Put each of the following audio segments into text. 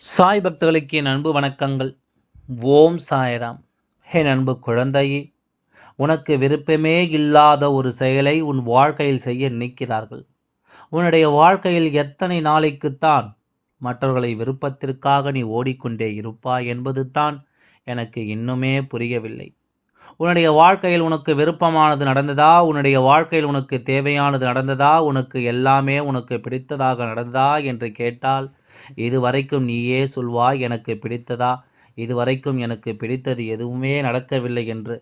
சாய் பக்தர்களுக்கு என் அன்பு வணக்கங்கள். ஓம் சாய்ராம். என் அன்பு குழந்தையே உனக்கு விருப்பமே இல்லாத ஒரு செயலை உன் வாழ்க்கையில் செய்ய நினைக்கிறார்கள். உன்னுடைய வாழ்க்கையில் எத்தனை நாளைக்குத்தான் மற்றவர்களை விருப்பத்திற்காக நீ ஓடிக்கொண்டே இருப்பாய் என்பது தான் எனக்கு இன்னுமே புரியவில்லை. உன்னுடைய வாழ்க்கையில் உனக்கு விருப்பமானது நடந்ததா? உன்னுடைய வாழ்க்கையில் உனக்கு தேவையானது நடந்ததா? உனக்கு எல்லாமே உனக்கு பிடித்ததாக நடந்ததா? என்று கேட்டால் இதுவரைக்கும் நீயே சொல்வாய் எனக்கு பிடித்ததா? இதுவரைக்கும் எனக்கு பிடித்தது எதுவுமே நடக்கவில்லை என்று.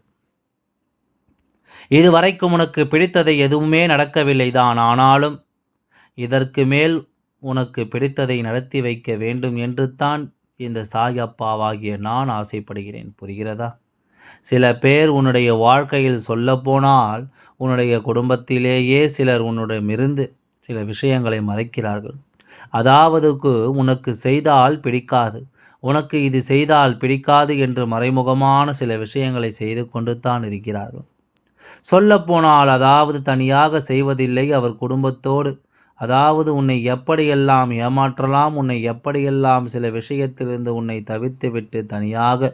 இதுவரைக்கும் உனக்கு பிடித்ததை எதுவுமே நடக்கவில்லை தான் ஆனாலும் இதற்கு மேல் உனக்கு பிடித்ததை நடத்தி வைக்க வேண்டும் என்று தான் இந்த சாயப்பாவாகிய நான் ஆசைப்படுகிறேன். புரிகிறதா? சில பேர் உன்னுடைய வாழ்க்கையில் சொல்லப்போனால் உன்னுடைய குடும்பத்திலேயே சிலர் உன்னுடமிருந்து சில விஷயங்களை மறைக்கிறார்கள். அதாவதுக்கு உனக்கு செய்தால் பிடிக்காது. உனக்கு இது செய்தால் பிடிக்காது என்று மறைமுகமான சில விஷயங்களை செய்து கொண்டு தான் இருக்கிறார்கள் சொல்லப்போனால் அதாவது தனியாக செய்வதில்லை அவர் குடும்பத்தோடு. அதாவது உன்னை எப்படியெல்லாம் ஏமாற்றலாம் உன்னை எப்படியெல்லாம் சில விஷயத்திலிருந்து உன்னை தவிர்த்துவிட்டு தனியாக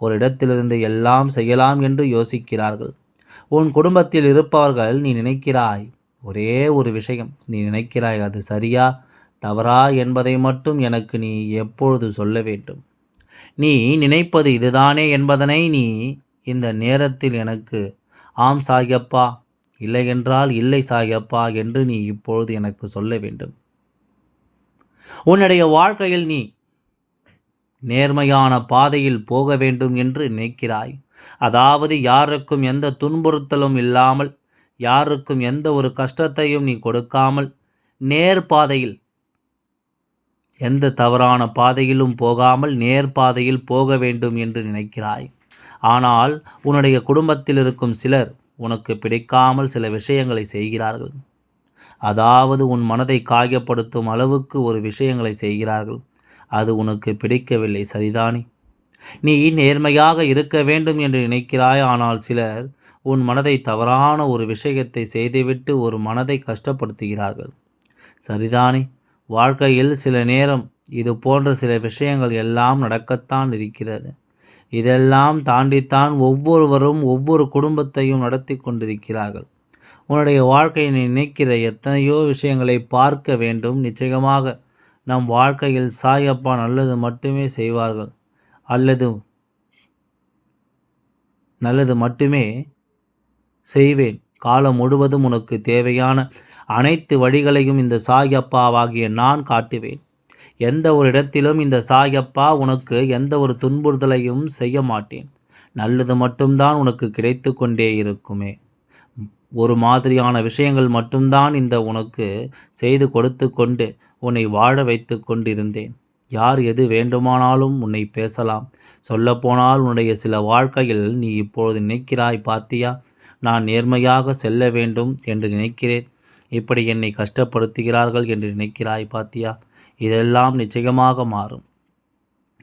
ஒரு இடத்திலிருந்து எல்லாம் செய்யலாம் என்று யோசிக்கிறார்கள். உன் குடும்பத்தில் இருப்பவர்கள் நீ நினைக்கிறாய் ஒரே ஒரு விஷயம் நீ நினைக்கிறாய் அது சரியா? தவறா என்பதை மட்டும் எனக்கு நீ எப்பொழுது சொல்ல வேண்டும்? நீ நினைப்பது இதுதானே என்பதனை நீ இந்த நேரத்தில் எனக்கு ஆம் சாகியப்பா இல்லை என்றால் இல்லை சாகியப்பா என்று நீ இப்பொழுது எனக்கு சொல்ல வேண்டும். உன்னுடைய வாழ்க்கையில் நீ நேர்மையான பாதையில் போக வேண்டும் என்று நினைக்கிறாய். அதாவது யாருக்கும் எந்த துன்புறுத்தலும் இல்லாமல் யாருக்கும் எந்த ஒரு கஷ்டத்தையும் நீ கொடுக்காமல் நேர் பாதையில் எந்த தவறான பாதையிலும் போகாமல் நேர் பாதையில் போக வேண்டும் என்று நினைக்கிறாய். ஆனால் உன்னுடைய குடும்பத்தில் இருக்கும் சிலர் உனக்கு பிடிக்காமல் சில விஷயங்களை செய்கிறார்கள். அதாவது உன் மனதை காயப்படுத்தும் அளவுக்கு ஒரு விஷயங்களை செய்கிறார்கள். அது உனக்கு பிடிக்கவில்லை சரிதானே? நீ நேர்மையாக இருக்க வேண்டும் என்று நினைக்கிறாய். ஆனால் சிலர் உன் மனதை தவறான ஒரு விஷயத்தை செய்துவிட்டு ஒரு மனதை கஷ்டப்படுத்துகிறார்கள். சரிதானே? வாழ்க்கையில் சில நேரம் இது போன்ற சில விஷயங்கள் எல்லாம் நடக்கத்தான் இருக்கிறது. இதெல்லாம் தாண்டித்தான் ஒவ்வொருவரும் ஒவ்வொரு குடும்பத்தையும் நடத்தி கொண்டிருக்கிறார்கள். உன்னுடைய வாழ்க்கையை நினைக்கிற எத்தனையோ விஷயங்களை பார்க்க வேண்டும். நிச்சயமாக நம் வாழ்க்கையில் சாயப்பா நல்லது மட்டுமே செய்வார்கள். அல்லது நல்லது மட்டுமே செய்வேன். காலம் முழுவதும் உனக்கு தேவையான அனைத்து வழிகளையும் இந்த சாயப்பாவாகிய நான் காட்டுவேன். எந்த ஒரு இடத்திலும் இந்த சாயப்பா உனக்கு எந்த ஒரு துன்புறுதலையும் செய்ய மாட்டேன். நல்லது மட்டும்தான் உனக்கு கிடைத்து கொண்டே இருக்குமே. ஒரு மாதிரியான விஷயங்கள் மட்டும்தான் இந்த உனக்கு செய்து கொடுத்து கொண்டு உன்னை வாழ வைத்து கொண்டிருந்தேன். யார் எது வேண்டுமானாலும் உன்னை பேசலாம். சொல்லப்போனால் உன்னுடைய சில வாழ்க்கையில் நீ இப்பொழுது நினைக்கிறாய் பார்த்தியா நான் நேர்மையாக செல்ல வேண்டும் என்று நினைக்கிறேன். இப்படி என்னை கஷ்டப்படுத்துகிறார்கள் என்று நினைக்கிறாய் பாத்தியா? இதெல்லாம் நிச்சயமாக மாறும்.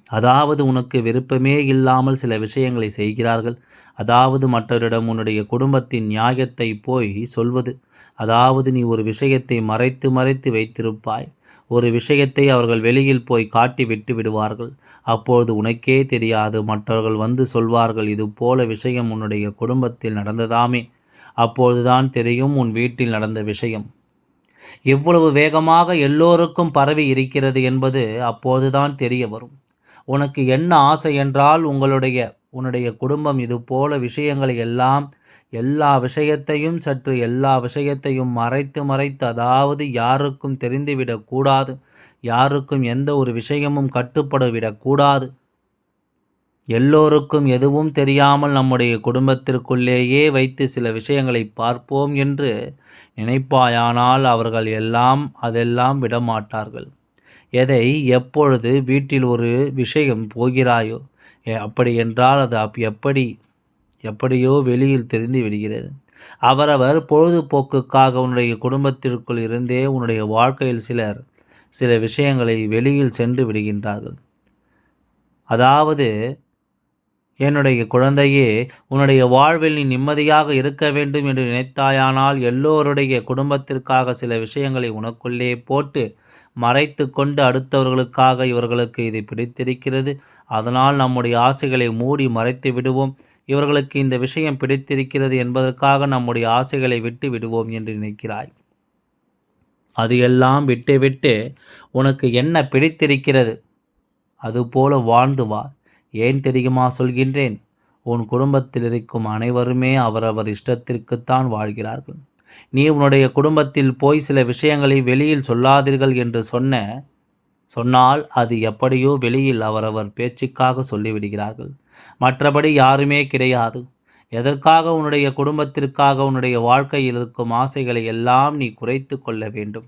அதாவது உனக்கு விருப்பமே இல்லாமல் சில விஷயங்களை செய்கிறார்கள். அதாவது மற்றவரிடம் உன்னுடைய குடும்பத்தின் நியாயத்தை போய் சொல்வது. அதாவது நீ ஒரு விஷயத்தை மறைத்து மறைத்து வைத்திருப்பாய். ஒரு விஷயத்தை அவர்கள் வெளியில் போய் காட்டி விட்டு விடுவார்கள். அப்பொழுது உனக்கே தெரியாது. மற்றவர்கள் வந்து சொல்வார்கள் இது போல விஷயம் உன்னுடைய குடும்பத்தில் நடந்ததாமே. அப்பொழுதுதான் தெரியும் உன் வீட்டில் நடந்த விஷயம். எவ்வளவு வேகமாக எல்லோருக்கும் பரவி இருக்கிறது என்பது அப்போதுதான் தெரிய வரும். உனக்கு என்ன ஆசை என்றால் உங்களுடைய உன்னுடைய குடும்பம் இது போல விஷயங்களை எல்லாம் எல்லா விஷயத்தையும் சற்று எல்லா விஷயத்தையும் மறைத்து மறைத்து அதாவது யாருக்கும் தெரிந்துவிடக்கூடாது. யாருக்கும் எந்த ஒரு விஷயமும் கட்டுப்பட விடக்கூடாது எல்லோருக்கும் எதுவும் தெரியாமல் நம்முடைய குடும்பத்திற்குள்ளேயே வைத்து சில விஷயங்களை பார்ப்போம் என்று நினைப்பாயானால் அவர்கள் எல்லாம் அதெல்லாம் விடமாட்டார்கள். எதை எப்பொழுது வீட்டில் ஒரு விஷயம் போகிறாயோ அப்படி என்றால் அது அப் எப்படி எப்படியோ வெளியில் தெரிந்து விடுகிறது. அவரவர் பொழுதுபோக்குக்காக உன்னுடைய குடும்பத்திற்குள் இருந்தே உன்னுடைய வாழ்க்கையில் சிலர் சில விஷயங்களை வெளியில் சென்று விடுகின்றார்கள். அதாவது என்னுடைய குழந்தையே உன்னுடைய வாழ்வில் நீ நிம்மதியாக இருக்க வேண்டும் என்று நினைத்தாயானால் எல்லோருடைய குடும்பத்திற்காக சில விஷயங்களை உனக்குள்ளே போட்டு மறைத்து கொண்டு அடுத்தவர்களுக்காக இவர்களுக்கு இது பிடித்திருக்கிறது. அதனால் நம்முடைய ஆசைகளை மூடி மறைத்து விடுவோம். இவர்களுக்கு இந்த விஷயம் பிடித்திருக்கிறது என்பதற்காக நம்முடைய ஆசைகளை விட்டு விடுவோம் என்று நினைக்கிறாய். அது எல்லாம் விட்டுவிட்டு உனக்கு என்ன பிடித்திருக்கிறது? அதுபோல வாழ்ந்து வா. ஏன் தெரியுமா சொல்கின்றேன்? உன் குடும்பத்தில் இருக்கும் அனைவருமே அவரவர் இஷ்டத்திற்குத்தான் வாழ்கிறார்கள். நீ உன்னுடைய குடும்பத்தில் போய் சில விஷயங்களை வெளியில் சொல்லாதீர்கள் என்று சொன்ன சொன்னால் அது எப்படியோ வெளியில் அவரவர் பேச்சுக்காக சொல்லிவிடுகிறார்கள். மற்றபடி யாருமே கிடையாது. எதற்காக உன்னுடைய குடும்பத்திற்காக உன்னுடைய வாழ்க்கையில் இருக்கும் ஆசைகளை எல்லாம் நீ குறைத்து கொள்ள வேண்டும்?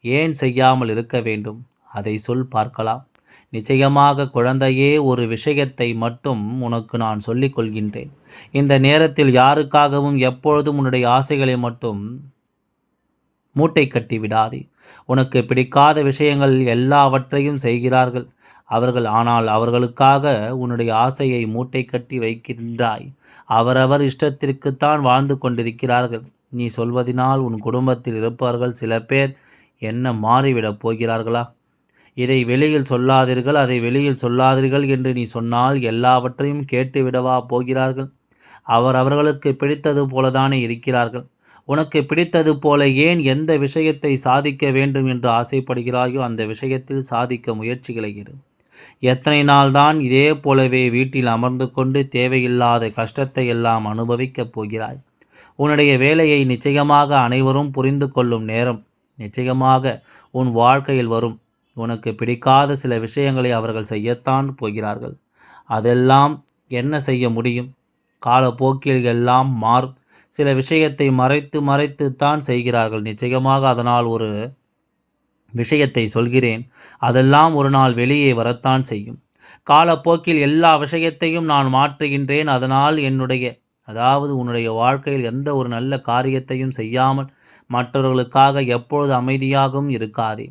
ஏன் செய்யாமல் இருக்க வேண்டும்? அதை சொல் பார்க்கலாம். நிச்சயமாக குழந்தையே ஒரு விஷயத்தை மட்டும் உனக்கு நான் சொல்லிக் கொள்கின்றேன். இந்த நேரத்தில் யாருக்காகவும் எப்பொழுதும் உன்னுடைய ஆசைகளை மட்டும் மூட்டை கட்டி விடாதே. உனக்கு பிடிக்காத விஷயங்கள் எல்லாவற்றையும் செய்கிறார்கள். அவர்கள் ஆனால் அவர்களுக்காக உன்னுடைய ஆசையை மூட்டை கட்டி வைக்கின்றாய். அவரவர் இஷ்டத்திற்குத்தான் வாழ்ந்து கொண்டிருக்கிறார்கள். நீ சொல்வதினால் உன் குடும்பத்தில் இருப்பவர்கள் சில பேர் என்ன மாறிவிடப் போகிறார்களா? இதை வெளியில் சொல்லாதீர்கள் அதை வெளியில் சொல்லாதீர்கள் என்று நீ சொன்னால் எல்லாவற்றையும் கேட்டு விடவா போகிறார்கள்? அவர் அவர்களுக்கு பிடித்தது போலதானே இருக்கிறார்கள்? உனக்கு பிடித்தது போல ஏன் எந்த விஷயத்தை சாதிக்க வேண்டும் என்று ஆசைப்படுகிறாயோ அந்த விஷயத்தில் சாதிக்க முயற்சிகளை இடு எத்தனை நாள்தான் இதே போலவே வீட்டில் அமர்ந்து கொண்டு தேவையில்லாத கஷ்டத்தை எல்லாம் அனுபவிக்கப் போகிறாய்? உன்னுடைய வேலையை நிச்சயமாக அனைவரும் புரிந்து கொள்ளும் நேரம் நிச்சயமாக உன் வாழ்க்கையில் வரும். உனக்கு பிடிக்காத சில விஷயங்களை அவர்கள் செய்யத்தான் போகிறார்கள். அதெல்லாம் என்ன செய்ய முடியும்? காலப்போக்கில் எல்லாம் மாறும். சில விஷயத்தை மறைத்து மறைத்து தான் செய்கிறார்கள். நிச்சயமாக அதனால் ஒரு விஷயத்தை சொல்கிறேன். அதெல்லாம் ஒரு நாள் வெளியே வரத்தான் செய்யும். காலப்போக்கில் எல்லா விஷயத்தையும் நான் மாற்றுகின்றேன். அதனால் என்னுடைய அதாவது உன்னுடைய வாழ்க்கையில் எந்த ஒரு நல்ல காரியத்தையும் செய்யாமல் மற்றவர்களுக்காக எப்பொழுது அமைதியாகவும் இருக்காதே.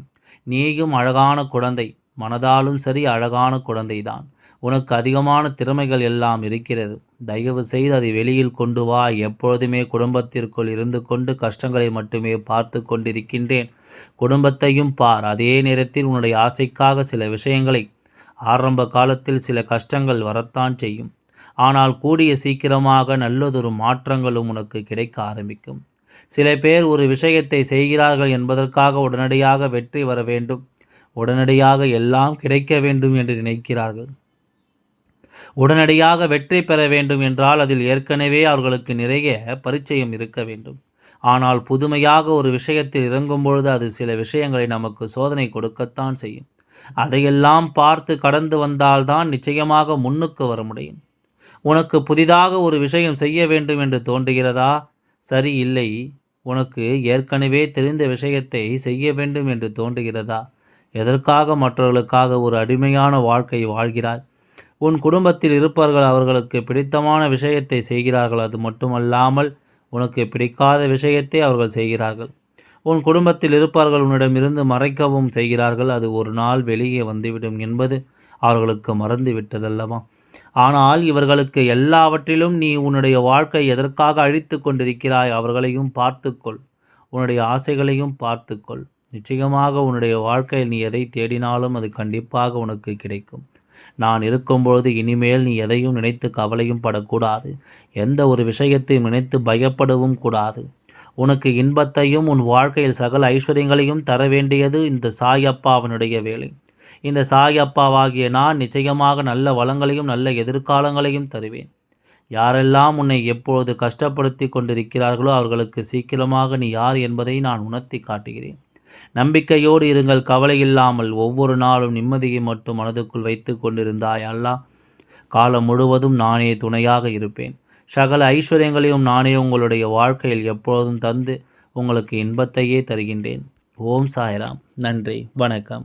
நீயும் அழகான குழந்தை மனதாலும் சரி அழகான குழந்தைதான். உனக்கு அதிகமான திறமைகள் எல்லாம் இருக்கிறது. தயவு செய்து அதை வெளியில் கொண்டு வா. எப்பொழுதுமே குடும்பத்திற்குள் இருந்து கொண்டு கஷ்டங்களை மட்டுமே பார்த்து கொண்டிருக்கின்றேன். குடும்பத்தையும் பார். அதே நேரத்தில் உன்னுடைய ஆசைக்காக சில விஷயங்களை ஆரம்ப காலத்தில் சில கஷ்டங்கள் வரத்தான் செய்யும். ஆனால் கூடிய சீக்கிரமாக நல்லதொரு மாற்றங்களும் உனக்கு கிடைக்க ஆரம்பிக்கும். சில பேர் ஒரு விஷயத்தை செய்கிறார்கள் என்பதற்காக உடனடியாக வெற்றி வர வேண்டும். உடனடியாக எல்லாம் கிடைக்க வேண்டும் என்று நினைக்கிறார்கள். உடனடியாக வெற்றி பெற வேண்டும் என்றால் அதில் ஏற்கனவே அவர்களுக்கு நிறைய பரிச்சயம் இருக்க வேண்டும். ஆனால் புதுமையாக ஒரு விஷயத்தில் இறங்கும் பொழுது அது சில விஷயங்களை நமக்கு சோதனை கொடுக்கத்தான் செய்யும். அதையெல்லாம் பார்த்து கடந்து வந்தால்தான் நிச்சயமாக முன்னுக்கு வர முடியும். உனக்கு புதிதாக ஒரு விஷயம் செய்ய வேண்டும் என்று தோன்றுகிறதா? சரி இல்லை உனக்கு ஏற்கனவே தெரிந்த விஷயத்தை செய்ய வேண்டும் என்று தோன்றுகிறதா? எதற்காக மற்றவர்களுக்காக ஒரு அடிமையான வாழ்க்கை வாழ்கிறாய்? உன் குடும்பத்தில் இருப்பவர்கள் அவர்களுக்கு பிடித்தமான விஷயத்தை செய்கிறார்கள் அது மட்டுமல்லாமல் உனக்கு பிடிக்காத விஷயத்தை அவர்கள் செய்கிறார்கள். உன் குடும்பத்தில் இருப்பவர்கள் உன்னிடமிருந்து மறைக்கவும் செய்கிறார்கள் அது ஒரு நாள் வெளியே வந்துவிடும் என்பது அவர்களுக்கு மறந்து விட்டதல்லவா ஆனால் இவர்களுக்கு எல்லாவற்றிலும் நீ உன்னுடைய வாழ்க்கை எதற்காக அழித்து கொண்டிருக்கிறாய் அவர்களையும் பார்த்துக்கொள். உன்னுடைய ஆசைகளையும் பார்த்துக்கொள். நிச்சயமாக உன்னுடைய வாழ்க்கையில் நீ எதை தேடினாலும் அது கண்டிப்பாக உனக்கு கிடைக்கும். நான் இருக்கும்பொழுது இனிமேல் நீ எதையும் நினைத்து கவலையும் படக்கூடாது. எந்த ஒரு விஷயத்தையும் நினைத்து பயப்படவும் கூடாது. உனக்கு இன்பத்தையும் உன் வாழ்க்கையில் சகல ஐஸ்வர்யங்களையும் தர வேண்டியது இந்த சாயப்பாவனுடைய வேலை. இந்த சாய் அப்பாவாகிய நான் நிச்சயமாக நல்ல வளங்களையும் நல்ல எதிர்காலங்களையும் தருவேன். யாரெல்லாம் உன்னை எப்பொழுது கஷ்டப்படுத்தி கொண்டிருக்கிறார்களோ அவர்களுக்கு சீக்கிரமாக நீ யார் என்பதை நான் உணர்த்தி காட்டுகிறேன். நம்பிக்கையோடு இருங்கள் கவலை இல்லாமல் ஒவ்வொரு நாளும் நிம்மதியை மட்டும் மனதுக்குள் வைத்து கொண்டிருந்தாய் அல்லா. காலம் முழுவதும் நானே துணையாக இருப்பேன். சகல ஐஸ்வர்யங்களையும் நானே உங்களுடைய வாழ்க்கையில் எப்பொழுதும் தந்து உங்களுக்கு இன்பத்தையே தருகின்றேன். ஓம் சாய்ராம். நன்றி. வணக்கம்.